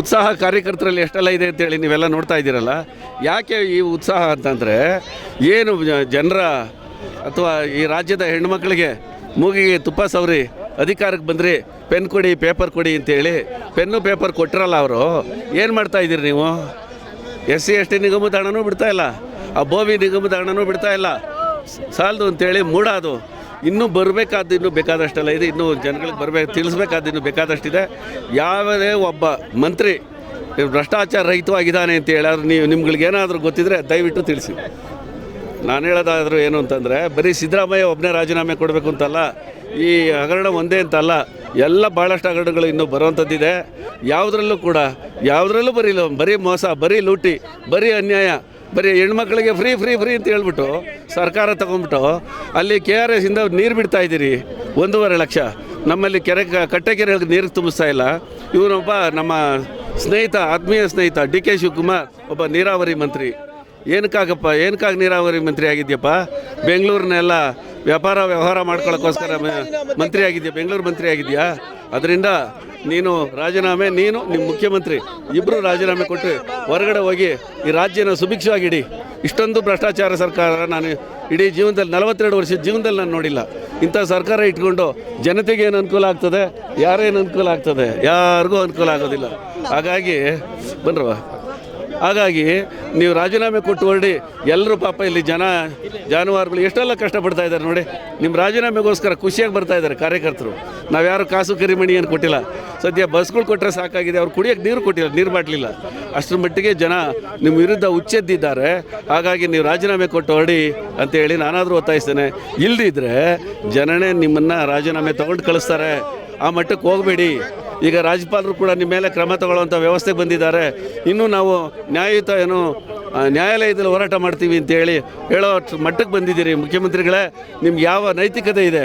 ಉತ್ಸಾಹ ಕಾರ್ಯಕರ್ತರಲ್ಲಿ ಎಷ್ಟೆಲ್ಲ ಇದೆ ಅಂತೇಳಿ ನೀವೆಲ್ಲ ನೋಡ್ತಾ ಇದ್ದೀರಲ್ಲ. ಯಾಕೆ ಈ ಉತ್ಸಾಹ ಅಂತಂದರೆ ಏನು ಜನರ ಅಥವಾ ಈ ರಾಜ್ಯದ ಹೆಣ್ಮಕ್ಳಿಗೆ ಮೂಗಿಗೆ ತುಪ್ಪ ಸವರಿ ಅಧಿಕಾರಕ್ಕೆ ಬಂದ್ರಿ, ಪೆನ್ ಕೊಡಿ, ಪೇಪರ್ ಕೊಡಿ ಅಂತೇಳಿ ಪೆನ್ನು, ಪೇಪರ್ ಕೊಟ್ಟಿರಲ್ಲ ಅವರು, ಏನು ಮಾಡ್ತಾ ಇದ್ದೀರಿ ನೀವು? ಎಸ್ ಸಿ, ಎಸ್ ಟಿ ನಿಗಮದ ಹಣನೂ ಬಿಡ್ತಾ ಇಲ್ಲ, ಆ ಬೋವಿ ನಿಗಮದ ಹಣನೂ ಬಿಡ್ತಾ ಇಲ್ಲ. ಸಾಲದು ಅಂತೇಳಿ ಮೂಢ ಅದು. ಇನ್ನೂ ಬರಬೇಕಾದ ಇನ್ನೂ ಬೇಕಾದಷ್ಟೆಲ್ಲ. ಇದೆ ಇನ್ನೂ ಜನಗಳಿಗೆ ಬರಬೇಕು ತಿಳಿಸ್ಬೇಕಾದ ಇನ್ನೂ ಬೇಕಾದಷ್ಟಿದೆ. ಯಾವುದೇ ಒಬ್ಬ ಮಂತ್ರಿ ಭ್ರಷ್ಟಾಚಾರ ರಹಿತವಾಗಿದ್ದಾನೆ ಅಂತ ಹೇಳಾದ್ರೆ ನೀವು ನಿಮ್ಗಳಿಗೇನಾದರೂ ಗೊತ್ತಿದ್ರೆ ದಯವಿಟ್ಟು ತಿಳಿಸಿ. ನಾನು ಹೇಳೋದಾದರೂ ಏನು ಅಂತಂದರೆ, ಬರೀ ಸಿದ್ದರಾಮಯ್ಯ ಒಬ್ಬನೇ ರಾಜೀನಾಮೆ ಕೊಡಬೇಕು ಅಂತಲ್ಲ, ಈ ಹಗರಣ ಒಂದೇ ಅಂತಲ್ಲ, ಎಲ್ಲ ಭಾಳಷ್ಟು ಹಗರಣಗಳು ಇನ್ನೂ ಬರುವಂಥದ್ದಿದೆ. ಯಾವುದರಲ್ಲೂ ಕೂಡ, ಯಾವುದರಲ್ಲೂ ಬರೀ ಬರೀ ಮೋಸ, ಬರೀ ಲೂಟಿ, ಬರೀ ಅನ್ಯಾಯ ಬರೀ ಹೆಣ್ಮಕ್ಳಿಗೆ ಫ್ರೀ ಫ್ರೀ ಫ್ರೀ ಅಂತ ಹೇಳ್ಬಿಟ್ಟು ಸರ್ಕಾರ ತಗೊಂಡ್ಬಿಟ್ಟು ಅಲ್ಲಿ ಕೆ ಆರ್ ಎಸ್ ಇಂದ ನೀರು ಬಿಡ್ತಾ ಇದ್ದೀರಿ, ಒಂದೂವರೆ ಲಕ್ಷ. ನಮ್ಮಲ್ಲಿ ಕೆರೆ ಕಟ್ಟೆ ಕೆರೆಗಳಿಗೆ ನೀರು ತುಂಬಿಸ್ತಾ ಇಲ್ಲ. ಇವನೊಬ್ಬ ನಮ್ಮ ಸ್ನೇಹಿತ, ಆತ್ಮೀಯ ಸ್ನೇಹಿತ ಡಿ ಕೆ ಶಿವಕುಮಾರ್, ಒಬ್ಬ ನೀರಾವರಿ ಮಂತ್ರಿ. ಏನಕ್ಕಾಗಪ್ಪ, ಏನಕ್ಕಾಗಿ ನೀರಾವರಿ ಮಂತ್ರಿ ಆಗಿದ್ಯಪ್ಪ? ಬೆಂಗಳೂರನ್ನೆಲ್ಲ ವ್ಯಾಪಾರ ವ್ಯವಹಾರ ಮಾಡ್ಕೊಳ್ಳೋಕ್ಕೋಸ್ಕರ ಮಂತ್ರಿ ಆಗಿದೆಯಾ? ಬೆಂಗಳೂರು ಮಂತ್ರಿ ಆಗಿದೆಯಾ? ಅದರಿಂದ ನೀನು ರಾಜೀನಾಮೆ, ನೀನು ನಿಮ್ಮ ಮುಖ್ಯಮಂತ್ರಿ. ಇಬ್ಬರು ರಾಜೀನಾಮೆ ಕೊಟ್ಟು ಹೊರಗಡೆ ಹೋಗಿ ಈ ರಾಜ್ಯನ ಸುಭಿಕ್ಷವಾಗಿಡಿ. ಇಷ್ಟೊಂದು ಭ್ರಷ್ಟಾಚಾರ ಸರ್ಕಾರ ನಾನು ಇಡೀ ಜೀವನದಲ್ಲಿ ನಲವತ್ತೆರಡು ವರ್ಷದ ಜೀವನದಲ್ಲಿ ನಾನು ನೋಡಿಲ್ಲ. ಇಂಥ ಸರ್ಕಾರ ಇಟ್ಕೊಂಡು ಜನತೆಗೆ ಏನು ಅನುಕೂಲ ಆಗ್ತದೆ? ಯಾರೇನು ಅನುಕೂಲ ಆಗ್ತದೆ? ಯಾರಿಗೂ ಅನುಕೂಲ ಆಗೋದಿಲ್ಲ. ಹಾಗಾಗಿ ಬನ್ರವ ಹಾಗಾಗಿ ನೀವು ರಾಜೀನಾಮೆ ಕೊಟ್ಟು ಹೊರಡಿ ಎಲ್ಲರೂ ಪಾಪ ಇಲ್ಲಿ ಜನ, ಜಾನುವಾರುಗಳು ಎಷ್ಟೆಲ್ಲ ಕಷ್ಟಪಡ್ತಾ ಇದ್ದಾರೆ ನೋಡಿ. ನಿಮ್ಮ ರಾಜೀನಾಮೆಗೋಸ್ಕರ ಖುಷಿಯಾಗಿ ಬರ್ತಾ ಇದ್ದಾರೆ ಕಾರ್ಯಕರ್ತರು. ನಾವು ಯಾರು ಕಾಸು ಕರಿಮಣಿ ಏನು ಕೊಟ್ಟಿಲ್ಲ. ಸದ್ಯ ಬಸ್ಗಳು ಕೊಟ್ಟರೆ ಸಾಕಾಗಿದೆ, ಅವ್ರು ಕುಡಿಯೋಕ್ಕೆ ನೀರು ಕೊಟ್ಟಿಲ್ಲ, ನೀರು ಬಾಟ್ಲಿಲ್ಲ. ಅಷ್ಟರ ಮಟ್ಟಿಗೆ ಜನ ನಿಮ್ಮ ವಿರುದ್ಧ ಉಚ್ಚೆದ್ದಿದ್ದಾರೆ ಹಾಗಾಗಿ ನೀವು ರಾಜೀನಾಮೆ ಕೊಟ್ಟು ಹೊರಡಿ ಅಂತೇಳಿ ನಾನಾದರೂ ಒತ್ತಾಯಿಸ್ತೇನೆ. ಇಲ್ಲದಿದ್ದರೆ ಜನನೇ ನಿಮ್ಮನ್ನು ರಾಜೀನಾಮೆ ತೊಗೊಂಡು ಕಳಿಸ್ತಾರೆ. ಆ ಮಟ್ಟಕ್ಕೆ ಹೋಗಬೇಡಿ. ಈಗ ರಾಜ್ಯಪಾಲರು ಕೂಡ ನಿಮ್ಮ ಮೇಲೆ ಕ್ರಮ ತಗೊಳ್ಳುವಂಥ ವ್ಯವಸ್ಥೆ ಬಂದಿದ್ದಾರೆ. ಇನ್ನೂ ನಾವು ನ್ಯಾಯಯುತ ಏನು ನ್ಯಾಯಾಲಯದಲ್ಲಿ ಹೋರಾಟ ಮಾಡ್ತೀವಿ ಅಂತೇಳಿ ಹೇಳೋ ಮಟ್ಟಕ್ಕೆ ಬಂದಿದ್ದೀರಿ ಮುಖ್ಯಮಂತ್ರಿಗಳೇ. ನಿಮ್ಗೆ ಯಾವ ನೈತಿಕತೆ ಇದೆ?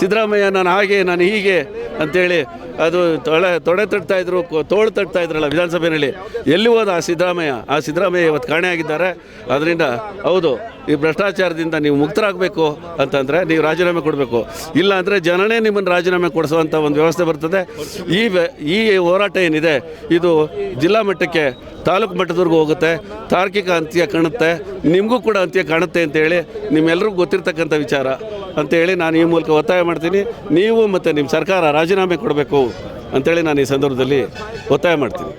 ಸಿದ್ದರಾಮಯ್ಯ, ನಾನು ಹಾಗೆ, ನಾನು ಹೀಗೆ ಅಂತೇಳಿ ಅದು ತೊಳೆ, ತೊಡೆ ತಟ್ತಾ ಇದ್ರು, ಕೊ- ತೋಳು ತಟ್ತಾ ಇದ್ರಲ್ಲ ವಿಧಾನಸಭೆಯಲ್ಲಿ. ಎಲ್ಲಿ ಹೋದ ಆ ಸಿದ್ದರಾಮಯ್ಯ? ಆ ಸಿದ್ದರಾಮಯ್ಯ ಇವತ್ತು ಕಾಣೆಯಾಗಿದ್ದಾರೆ ಅದರಿಂದ ಹೌದು, ಈ ಭ್ರಷ್ಟಾಚಾರದಿಂದ ನೀವು ಮುಕ್ತರಾಗಬೇಕು ಅಂತಂದರೆ ನೀವು ರಾಜೀನಾಮೆ ಕೊಡಬೇಕು. ಇಲ್ಲ ಅಂದರೆ ಜನನೇ ನಿಮ್ಮನ್ನು ರಾಜೀನಾಮೆ ಕೊಡಿಸುವಂಥ ಒಂದು ವ್ಯವಸ್ಥೆ ಬರ್ತದೆ. ಈ ಈ ಹೋರಾಟ ಏನಿದೆ, ಇದು ಜಿಲ್ಲಾ ಮಟ್ಟಕ್ಕೆ, ತಾಲೂಕು ಮಟ್ಟದವರೆಗೂ ಹೋಗುತ್ತೆ. ತಾರ್ಕಿಕ ಅಂತ್ಯ ಕಾಣುತ್ತೆ. ನಿಮಗೂ ಕೂಡ ಅಂತ್ಯ ಕಾಣುತ್ತೆ ಅಂತೇಳಿ ನಿಮ್ಮೆಲ್ಲರಿಗೂ ಗೊತ್ತಿರ್ತಕ್ಕಂಥ ವಿಚಾರ. ಅಂತೇಳಿ ನಾನು ಈ ಮೂಲಕ ಒತ್ತಾಯ ಮಾಡ್ತೀನಿ. ನೀವು ಮತ್ತು ನಿಮ್ಮ ಸರ್ಕಾರ ರಾಜೀನಾಮೆ ಕೊಡಬೇಕು ಅಂತೇಳಿ ನಾನು ಈ ಸಂದರ್ಭದಲ್ಲಿ ಒತ್ತಾಯ ಮಾಡ್ತೀನಿ.